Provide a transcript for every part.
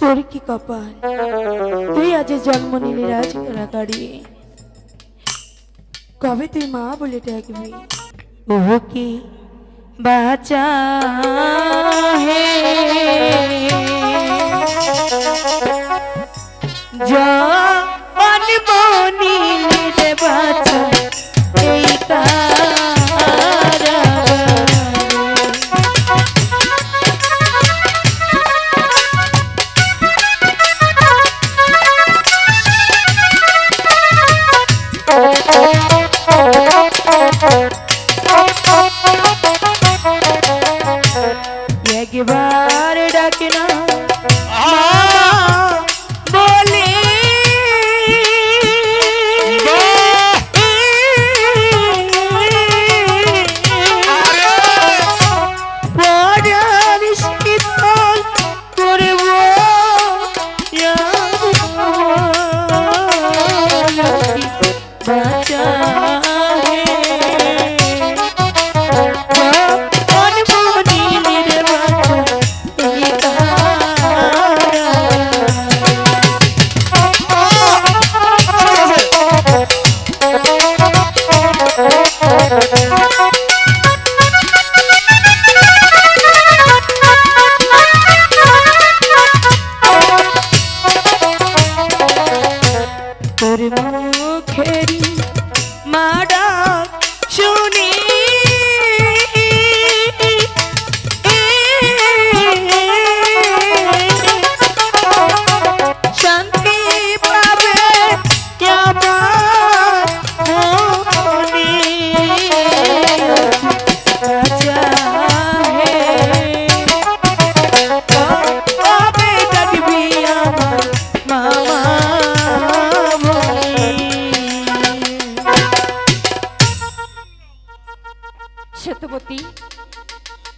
তোর কি কপাল? তুই আজ জন্ম নিলি রাজকারাগারে কবে তুই মা বলে ডাকবি? ও কি? বাঁচা হে। জন মনিলে বাঁচা একবার ডাকে না।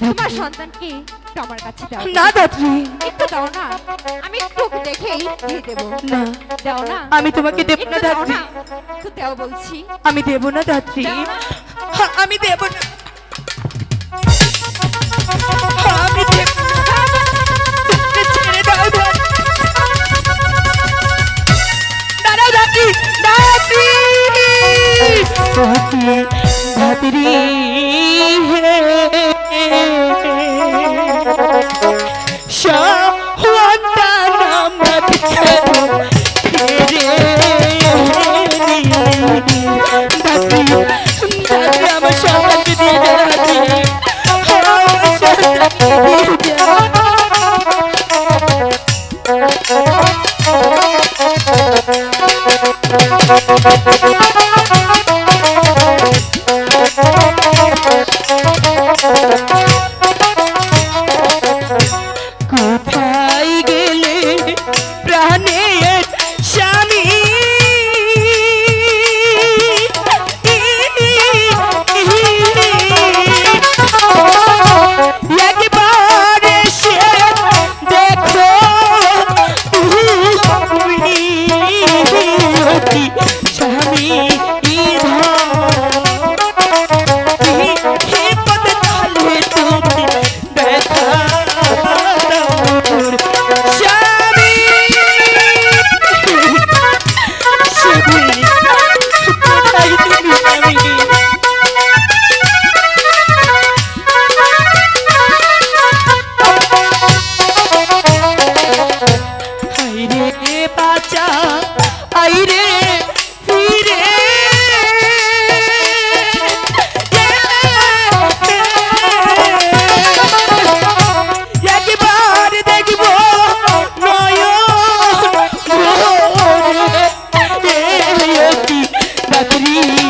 তোমার সন্তানকে আমার কাছে দাও। না দাত্রী একটু দাও না। আমি একটু দেখেই দিয়ে দেবো। না। দাও না। আমি তোমাকে দেব না দাত্রী একটু দাও বলছি। আমি দেব না না। হ্যাঁ, আমি দেব না। আমি দেব ছেড়ে দাও দাঁড়াও Thank you.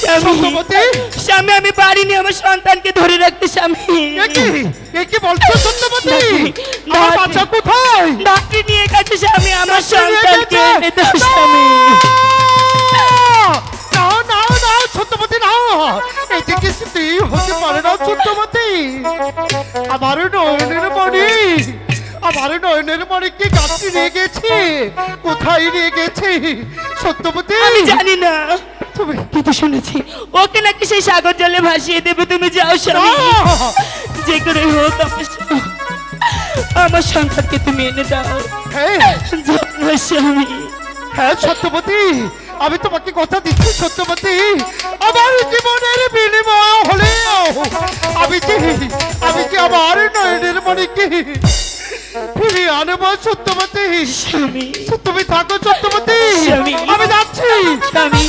স্বামী। আমি পারিনি আমার সন্তানকে ধরে রাখতে স্বামী। কি? বলছো সত্যপতি? আমার বাচ্চা কোথায়? ডাক্তার নিয়ে গেছে স্বামী আমার সন্তানকে। এতে স্বামী। নাও নাও নাও সত্যপতি নাও। এতে কি স্ত্রী হতে পারে না সত্যপতি। আমার নয়নের মণি। আমার নয়নের মনে কি গাছটি নিয়ে কোথায় নিয়ে গেছে? আমি জানি না। তুমি কিন্তু শুনেছি। ওকে নাকি সেই সাগর জলে ভাসিয়ে দেবে তুমি যাও স্বামী। যে করে হোক আমার সন্তানকে তুমি এনে দাও। স্বামী। হ্যাঁ সত্যবতী আমি তোমাকে কথা দিচ্ছি সত্যবতী আমার জীবনের বিনিময় হলেও আমি কি আমি কি আমার নয়নের মণিকে ফিরিয়ে আনব সত্যবতী স্বামী। তুমি থাকো সত্যবতী স্বামী। আমি যাচ্ছি। স্বামী।